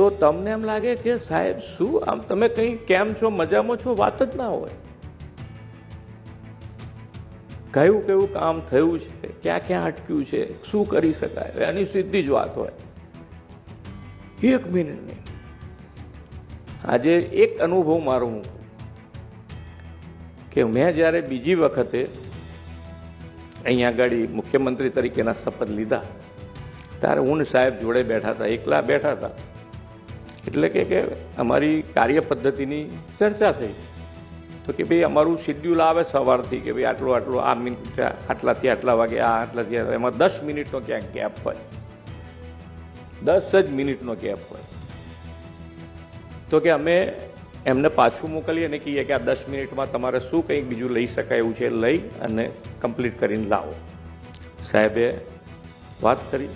તો તમને એમ લાગે કે સાહેબ, શું આમ તમે કંઈ કેમ છો, મજામાં છો? વાત જ ના હોય. કયું કયું કામ થયું છે, ક્યાં ક્યાં અટક્યું છે, શું કરી શકાય? એની સીધી જ વાત હોય. એક મિનિટ નહીં આજે એક અનુભવ મારો હું કે મેં જ્યારે બીજી વખતે અહીંયા આગળ મુખ્યમંત્રી તરીકેના શપથ લીધા, ત્યારે હું સાહેબ જોડે બેઠા હતા, એકલા બેઠા હતા. એટલે કે કે અમારી કાર્ય પદ્ધતિની ચર્ચા થઈ. તો કે ભાઈ અમારું શિડ્યુલ આવે સવારથી કે ભાઈ આટલું આટલું, આ મિનિટ, આટલાથી આટલા વાગે, આ આટલાથી એમાં દસ મિનિટનો ક્યાંક ગેપ હોય. દસ જ મિનિટનો ગેપ હોય. તો કે અમે એમને પાછું મોકલીએ અને કહીએ કે આ દસ મિનિટમાં તમારે શું કંઈક બીજું લઈ શકાય એવું છે લઈ અને કમ્પ્લીટ કરીને લાવો. સાહેબે વાત કરી.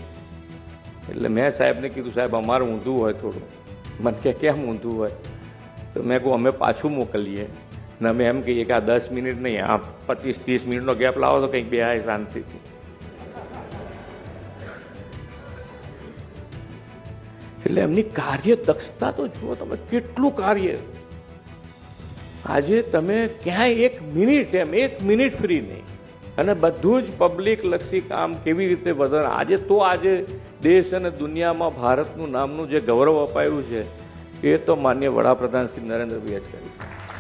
એટલે મેં સાહેબને કીધું, સાહેબ, અમારું ઊંધું હોય થોડું. મને કે કેમ ઊંધું હોય તો મેં કહું અમે પાછું મોકલીએ ને અમે એમ કહીએ કે આ દસ મિનિટ નહીં આ પચીસ ત્રીસ મિનિટનો ગેપ લાવો તો કંઈક બે આય શાંતિથી એટલે એમની કાર્ય દક્ષતા તો જુઓ તમે કેટલું કાર્ય આજે તમે ક્યાંય એક મિનિટ એમ એક મિનિટ ફ્રી નહીં અને બધું જ પબ્લિક લક્ષી કામ કેવી રીતે વધારે આજે તો આજે દેશ અને દુનિયામાં ભારતનું નામનું જે ગૌરવ અપાયું છે, એ તો માન્ય વડાપ્રધાન શ્રી નરેન્દ્રભાઈ જ કરી છે.